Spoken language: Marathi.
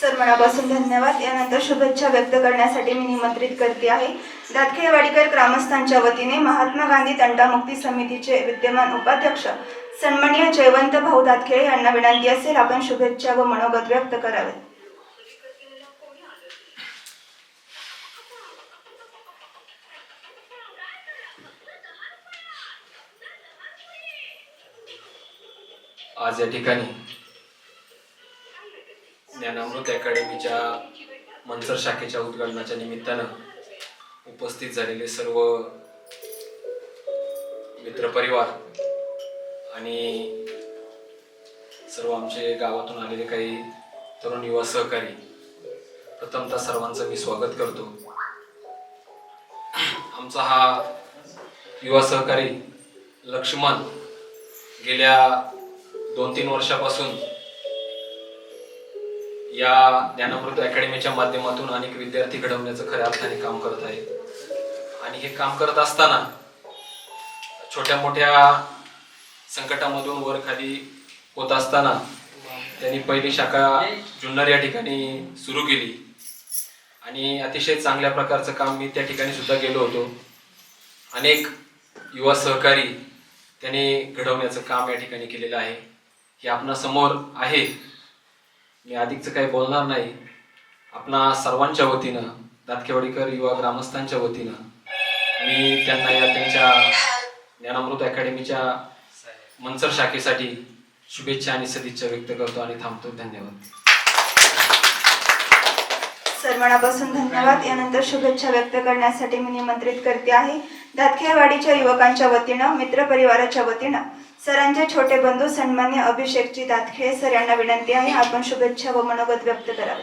सर मनापासून धन्यवाद. यानंतर शुभेच्छा व्यक्त करण्यासाठी मी निमंत्रित करते आहे. दातखेडवाडीकर ग्रामस्थांच्या वतीने महात्मा गांधी तंटामुक्ती समितीचे विद्यमान उपाध्यक्ष सन्मान्य जयवंत भाऊ दातखेडे यांना विनंती असेल आपण शुभेच्छा व मनोगत व्यक्त करावे. आज या ठिकाणी ज्ञानामृत अकॅडमीच्या मंचर शाखेच्या उद्घाटनाच्या निमित्तानं उपस्थित झालेले सर्व मित्रपरिवार आणि सर्व आमचे गावातून आलेले काही तरुण युवा सहकारी प्रथमतः सर्वांचं मी स्वागत करतो. आमचा हा युवा सहकारी लक्ष्मण गेल्या दोन तीन वर्षापासून या ज्ञानामृत अकॅडमीच्या माध्यमातून अनेक विद्यार्थी घडवण्याचं खऱ्या अर्थाने काम करत आहेत. आणि हे काम करत असताना छोट्या मोठ्या संकटामधून वर खाली होत असताना त्यांनी पहिली शाखा जुन्नर या ठिकाणी सुरू केली. आणि अतिशय चांगल्या प्रकारचं काम मी त्या ठिकाणी सुद्धा गेलो होतो. अनेक युवा सहकारी त्यांनी घडवण्याचं काम या ठिकाणी केलेलं आहे. हे आपणासमोर आहे. मी अधिकचं काही बोलणार नाही. आपणा सर्वांच्या वतीनं दातखेवाडीकर युवा ग्रामस्थांच्या वतीनं मी त्यांना या त्यांच्या ज्ञानामृत अकॅडमीच्या मंचर शाखेसाठी शुभेच्छा आणि सदिच्छा व्यक्त करतो आणि थांबतो. धन्यवाद. सर मनापासून धन्यवाद. यानंतर शुभेच्छा व्यक्त करण्यासाठी मी निमंत्रित करते आहे. दातखेवाडीच्या युवकांच्या वतीनं मित्रपरिवाराच्या वतीनं सरांचे छोटे बंधू सन्मान्य अभिषेकजी दातखेडे सर यांना विनंती आहे आपण शुभेच्छा व मनोगत व्यक्त करावे.